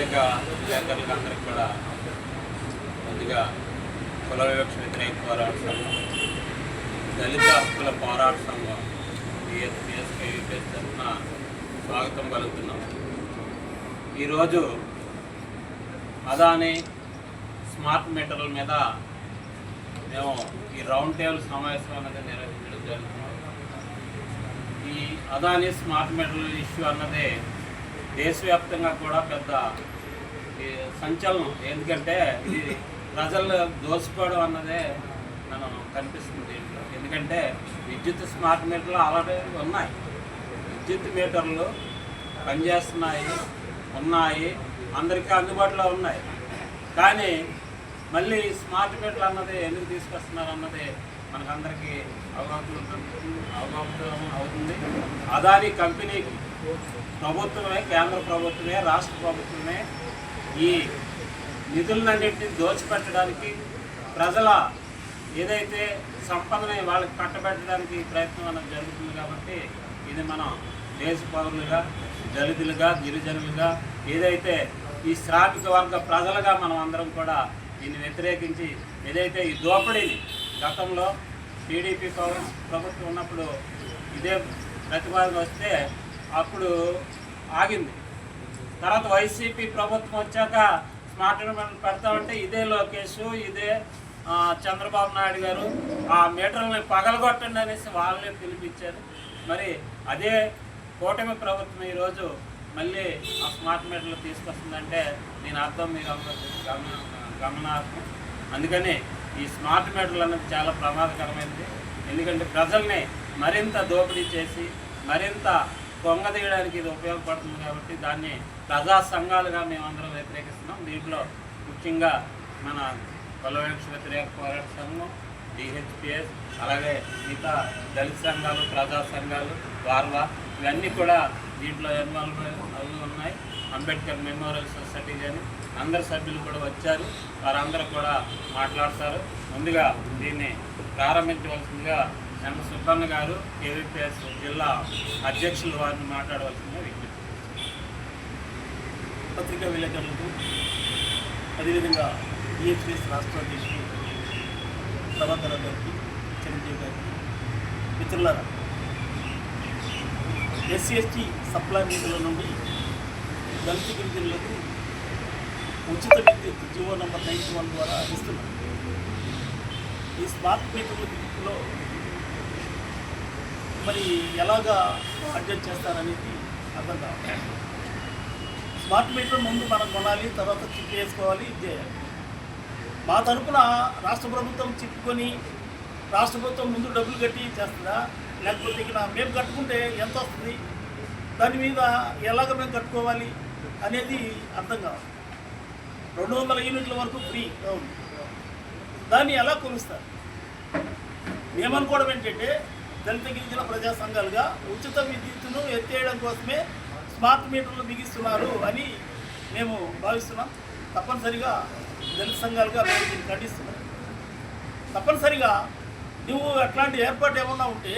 పత్రికా విలేకరులకు అందరికి కూడా ముందుగా కుల వివక్ష వ్యతిరేక పోరాట సంఘం దళిత హక్కుల పోరాట సంఘం బిఎస్పిఎస్ తరఫున స్వాగతం కలుగుతున్నాం ఈరోజు అదాని స్మార్ట్ మీటర్ల మీద మేము ఈ రౌండ్ టేబుల్ సమావేశం అనేది నిర్వహించడం జరుగుతుంది. ఈ అదాని స్మార్ట్ మీటర్ల ఇష్యూ అన్నదే దేశవ్యాప్తంగా కూడా పెద్ద ఈ సంచలనం. ఎందుకంటే ఇది ప్రజలు దోసుకోవడం అన్నదే మనం కనిపిస్తుంది దీంట్లో ఎందుకంటే విద్యుత్ స్మార్ట్ మీటర్లు ఆల్రెడీ ఉన్నాయి. విద్యుత్ మీటర్లు పనిచేస్తున్నాయి ఉన్నాయి అందరికీ అందుబాటులో ఉన్నాయి. కానీ మళ్ళీ స్మార్ట్ మీటర్లు అన్నది ఎందుకు తీసుకొస్తున్నారు అన్నది మనకందరికీ అవగాహన అవగాహన అవుతుంది. అదాని కంపెనీకి ప్రభుత్వమే కేంద్ర ప్రభుత్వమే రాష్ట్ర ప్రభుత్వమే ఈ నిధులన్నింటినీ దోచిపెట్టడానికి ప్రజల ఏదైతే సంపదని వాళ్ళకి కట్టబెట్టడానికి ప్రయత్నం అనేది జరుగుతుంది కాబట్టి ఇది మనం దేశ పౌరులుగా దళితులుగా గిరిజనులుగా ఏదైతే ఈ శ్రామిక వర్గ ప్రజలుగా మనం అందరం కూడా దీన్ని వ్యతిరేకించి ఏదైతే ఈ దోపిడీని గతంలో టీడీపీ కాంగ్రెస్ ప్రభుత్వం ఉన్నప్పుడు ఇదే ప్రతిపాదన వస్తే అప్పుడు ఆగింది. తర్వాత వైసీపీ ప్రభుత్వం వచ్చాక స్మార్ట్ మీటర్లు పెడతామంటే ఇదే లోకేష్ ఇదే చంద్రబాబు నాయుడు గారు ఆ మీటర్లని పగలగొట్టండి అనేసి వాళ్ళే పిలిపించారు. మరి అదే కూటమి ప్రభుత్వం ఈరోజు మళ్ళీ ఆ స్మార్ట్ మీటర్లు తీసుకొస్తుందంటే నేను అర్థం మీరు గమన గమనార్హం. అందుకని ఈ స్మార్ట్ మీటర్లు అనేది చాలా ప్రమాదకరమైనది. ఎందుకంటే ప్రజల్ని మరింత దోపిడీ చేసి మరింత దొంగ తీయడానికి ఇది ఉపయోగపడుతుంది కాబట్టి దాన్ని ప్రజా సంఘాలుగా మేమందరం వ్యతిరేకిస్తున్నాం. దీంట్లో ముఖ్యంగా మన కులవేక్ష వ్యతిరేక పోరాట సంఘం డిహెచ్పిఎస్ అలాగే మిగతా దళిత సంఘాలు ప్రజా సంఘాలు వార్వా ఇవన్నీ కూడా దీంట్లో ఇన్వాల్వ్ అవి ఉన్నాయి. అంబేద్కర్ మెమోరియల్ సొసైటీ కానీ అందరు సభ్యులు కూడా వచ్చారు. వారందరూ కూడా మాట్లాడతారు. ముందుగా దీన్ని ప్రారంభించవలసిందిగా ఎం. సుబ్బన్న గారు కేవీపీఎస్ జిల్లా అధ్యక్షులు వారిని మాట్లాడవలసిందిగా విజ్ఞప్తి పత్రికా విలేకరులకు అదేవిధంగా ఈహెచ్పిఎస్ రాష్ట్ర అధ్యక్షులు ప్రభాకర్ గారికి చిరంజీవి గారికి మిత్రులారా ఎస్సీ ఎస్టీ సప్లై నిధుల నుండి దళిత గిరిజనులకు ఉచిత విద్యుత్ జియో నంబర్ నైన్టీ వన్ ద్వారా ఇస్తున్నారు ఈ స్మార్ట్ మీటర్ల విద్యుత్తులో మరి ఎలాగా అడ్జస్ట్ చేస్తారనేది అర్థం కావాలి. స్మార్ట్ మీటర్ ముందు మనం కొనాలి తర్వాత చిప్ వేసుకోవాలి ఇది చేయాలి. మా తరపున రాష్ట్ర ప్రభుత్వం చిప్పుకొని రాష్ట్ర ప్రభుత్వం ముందు డబ్బులు కట్టి చేస్తుందా? లేకపోతే ఇక్కడ మేము కట్టుకుంటే ఎంత వస్తుంది? దాని మీద ఎలాగ మేము కట్టుకోవాలి అనేది అర్థం కావాలి. రెండు వందల యూనిట్ల వరకు ఫ్రీ ఉంది. దాన్ని ఎలా కొలుస్తారు? ఏమనుకోవడం ఏంటంటే దళిత గిరిజన ప్రజా సంఘాలుగా ఉచిత విద్యుత్తును ఎత్తేయడం కోసమే స్మార్ట్ మీటర్లు బిగిస్తున్నారు అని మేము భావిస్తున్నాం. తప్పనిసరిగా దళిత సంఘాలుగా మేము దీన్ని ఖండిస్తున్నాం. తప్పనిసరిగా నువ్వు అట్లాంటి ఏర్పాటు ఏమన్నా ఉంటే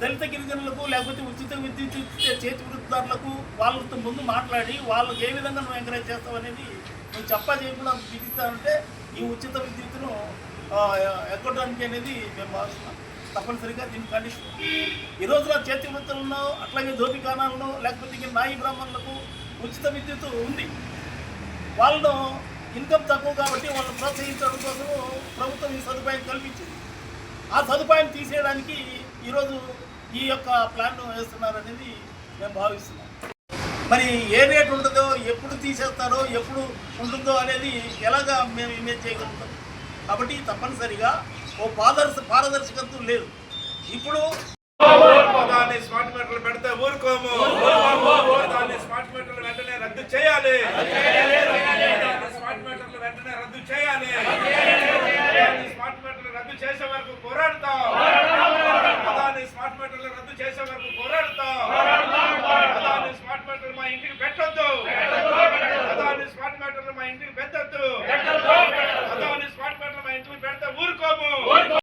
దళిత గిరిజనులకు లేకపోతే ఉచిత విద్యుత్ ఇచ్చే చేతి వృత్తిదారులకు వాళ్ళతో ముందు మాట్లాడి వాళ్ళకి ఏ విధంగా నువ్వు ఎంకరేజ్ చేస్తావు అనేది నువ్వు చెప్పా చేయకుండా బిగిస్తానంటే ఈ ఉచిత విద్యుత్తును ఆ, ఎక్కడానికి అనేది మేము భావిస్తున్నాం. తప్పనిసరిగా దీని కండిషన్ ఈ రోజున చేతి వృత్తులను అట్లాగే దోపికానాలను లేకపోతే ఇంక నాయి బ్రాహ్మణులకు ఉచిత విద్యుత్ ఉంది. వాళ్ళను ఇన్కమ్ తక్కువ కాబట్టి వాళ్ళని ప్రోత్సహించడం కోసం ప్రభుత్వం ఈ సదుపాయం కల్పించింది. ఆ సదుపాయం తీసేయడానికి ఈరోజు ఈ యొక్క ప్లాన్ వేస్తున్నారనేది మేము భావిస్తున్నాం. మరి ఏ రేట్ ఉంటుందో ఎప్పుడు తీసేస్తారో ఎప్పుడు ఉంటుందో అనేది ఎలాగా మేము ఇమేజ్ చేయగలుగుతాం? కాబట్టి తప్పనిసరిగా ఓ పారదర్శ పారదర్శకత్వం లేదు. ఇప్పుడు స్మార్ట్ మీటర్లు పెడితే ఊరుకోము. దాన్ని స్మార్ట్ మీటర్లు వెంటనే రద్దు చేయాలి. స్మార్ట్ మీటర్లు వెంటనే రద్దు చేయాలి. స్మార్ట్ మీటర్లు రద్దు చేసే వరకు పోరాడతాం. దాన్ని స్మార్ట్ మీటర్లు రద్దు చేసే వరకు పోరాడతాం. దాన్ని స్మార్ట్ మీటర్లు మా ఇంటికి పెట్టొద్దు.